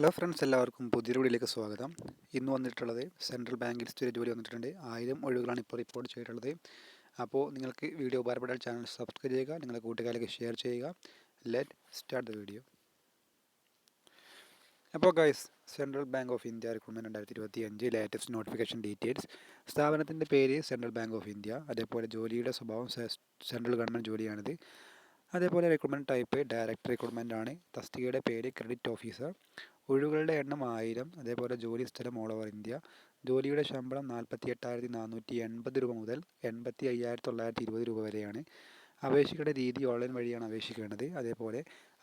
Hello friends എല്ലാവർക്കും പുതിയ വീഡിയോയിലേക്ക് സ്വാഗതം. ഇന്ന് വന്നിട്ടുള്ളത് സെൻട്രൽ ബാങ്കിൽ സ്ഥിര ജോലി വന്നിട്ടുണ്ട്. ആയിരം ഒഴിവുകളാണ് ഇപ്പോൾ റിപ്പോർട്ട് ചെയ്തിട്ടുള്ളത്. അപ്പോൾ നിങ്ങൾക്ക് വീഡിയോ ഉപകാരപ്പെട്ടാൽ ചാനൽ സബ്സ്ക്രൈബ് ചെയ്യുക നിങ്ങളുടെ കൂട്ടുകാരിലേക്ക് ഷെയർ ചെയ്യുക. ലെറ്റ് സ്റ്റാർട്ട് ദ വീഡിയോ അപ്പോൾ guys central bank of India recruitment രണ്ടായിരത്തി ഇരുപത്തി അഞ്ച് ലേറ്റസ്റ്റ് നോട്ടിഫിക്കേഷൻ ഡീറ്റെയിൽസ് സ്ഥാപനത്തിന്റെ പേര് സെൻട്രൽ ബാങ്ക് ഓഫ് ഇന്ത്യ. അതേപോലെ ജോലിയുടെ സ്വഭാവം സെൻട്രൽ ഗവൺമെന്റ് ജോലിയാണിത്. അതേപോലെ റിക്രൂട്ട്മെന്റ് ടൈപ്പ് ഡയറക്റ്റ് റിക്രൂട്ട്മെന്റ് ആണ്. തസ്തികയുടെ പേര് ക്രെഡിറ്റ് ഓഫീസർ ഒഴിവുകളുടെ എണ്ണം ആയിരം. അതേപോലെ ജോലി സ്ഥലം ഓൾ ഓവർ ഇന്ത്യ. ജോലിയുടെ ശമ്പളം നാൽപ്പത്തി എട്ടായിരത്തി നാനൂറ്റി എൺപത് രൂപ മുതൽ എൺപത്തി അയ്യായിരത്തി തൊള്ളായിരത്തി ഇരുപത് രൂപ വരെയാണ്. അപേക്ഷയുടെ രീതി ഓൺലൈൻ വഴിയാണ് അപേക്ഷിക്കേണ്ടത്. അതേപോലെ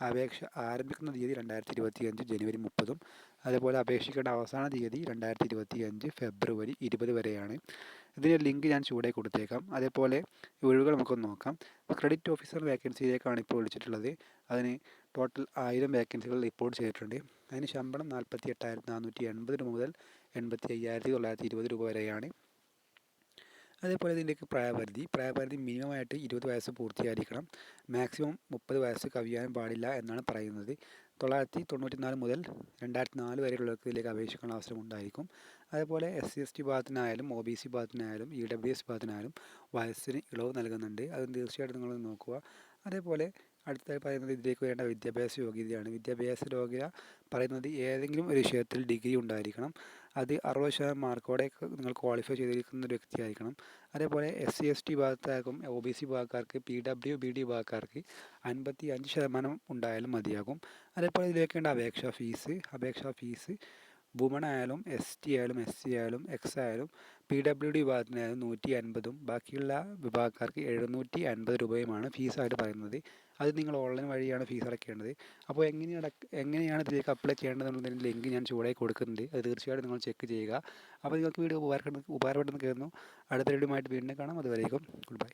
അപേക്ഷ ആരംഭിക്കുന്ന തീയതി രണ്ടായിരത്തി ഇരുപത്തി അഞ്ച് ജനുവരി മുപ്പതും അതേപോലെ അപേക്ഷിക്കേണ്ട അവസാന തീയതി രണ്ടായിരത്തി ഇരുപത്തി അഞ്ച് ഫെബ്രുവരി ഇരുപത് വരെയാണ്. ഇതിന്റെ ലിങ്ക് ഞാൻ ചൂടെ കൊടുത്തേക്കാം. അതേപോലെ ഒഴിവുകൾ നമുക്കൊന്ന് നോക്കാം. ക്രെഡിറ്റ് ഓഫീസർ വേക്കൻസിയിലേക്കാണ് ഇപ്പോൾ വിളിച്ചിട്ടുള്ളത്. അതിന് ടോട്ടൽ ആയിരം വേക്കൻസികൾ റിപ്പോർട്ട് ചെയ്തിട്ടുണ്ട്. അതിന് ശമ്പളം നാൽപ്പത്തി എട്ടായിരത്തി നാനൂറ്റി എൺപത് രൂപ മുതൽ എൺപത്തി അയ്യായിരത്തി തൊള്ളായിരത്തി ഇരുപത് രൂപ വരെയാണ്. അതേപോലെ ഇതിന്റെയൊക്കെ പ്രായപരിധി. പ്രായപരിധി മിനിമമായിട്ട് ഇരുപത് വയസ്സ് പൂർത്തിയായിരിക്കണം. മാക്സിമം മുപ്പത് വയസ്സ് കവിയാൻ പാടില്ല എന്നാണ് പറയുന്നത്. തൊള്ളായിരത്തി തൊണ്ണൂറ്റി നാല് മുതൽ രണ്ടായിരത്തി നാല് വരെയുള്ളവർക്ക് ഇതിലേക്ക് അപേക്ഷിക്കാനുള്ള അവസരം ഉണ്ടായിരിക്കും. അതേപോലെ എസ് സി എസ് ടി ഭാഗത്തിനായാലും ഒ ബി സി ഭാഗത്തിനായാലും ഇ ഡബ്ല്യു എസ് ഭാഗത്തിനായാലും വയസ്സിന് ഇളവ് നൽകുന്നുണ്ട്. അത് തീർച്ചയായിട്ടും നിങ്ങൾ നോക്കുക. അതേപോലെ അടുത്തായി പറയുന്നത് ഇതിലേക്ക് വേണ്ട വിദ്യാഭ്യാസ യോഗ്യതയാണ്. വിദ്യാഭ്യാസ യോഗ്യത പറയുന്നത് ഏതെങ്കിലും ഒരു വിഷയത്തിൽ ഡിഗ്രി ഉണ്ടായിരിക്കണം. അത് അറുപത് ശതമാനം മാർക്കോടെ നിങ്ങൾ ക്വാളിഫൈ ചെയ്തിരിക്കുന്ന ഒരു വ്യക്തിയായിരിക്കണം. അതേപോലെ എസ് സി എസ് ടി വിഭാഗത്താർക്കും ഒ ബി സി വിഭാഗക്കാർക്ക് പി ഡബ്ല്യു ബി ഡി വിഭാഗക്കാർക്ക് അൻപത്തി അഞ്ച് ശതമാനം ഉണ്ടായാലും മതിയാകും. അതേപോലെ ഇതിലേക്ക് വേണ്ട അപേക്ഷാ ഫീസ് അപേക്ഷാ ഫീസ് വുമൺ ആയാലും എസ് ടി ആയാലും എസ് സി ആയാലും എക്സ് ആയാലും പി ഡബ്ല്യു ഡി വിഭാഗത്തിനായാലും നൂറ്റി അൻപതും ബാക്കിയുള്ള വിഭാഗക്കാർക്ക് എഴുന്നൂറ്റി അൻപത് രൂപയുമാണ് ഫീസായിട്ട് പറയുന്നത്. അത് നിങ്ങൾ ഓൺലൈൻ വഴിയാണ് ഫീസ് അടയ്ക്കേണ്ടത്. അപ്പോൾ എങ്ങനെയാണ് എങ്ങനെയാണ് ഇതിലേക്ക് അപ്ലൈ ചെയ്യേണ്ടതെന്നുള്ളതിന്റെ ലിങ്ക് ഞാൻ ചൂടായി കൊടുക്കുന്നുണ്ട്. അത് തീർച്ചയായിട്ടും നിങ്ങൾ ചെക്ക് ചെയ്യുക. അപ്പോൾ നിങ്ങൾക്ക് വീഡിയോ ഉപകാരപ്പെടുന്ന ഉപകാരപ്പെടുന്ന കയറുന്നു അടുത്ത വീഡിയോ ആയിട്ട് വീണ്ടും കാണാം. അതുവരേക്കും ഗുഡ് ബൈ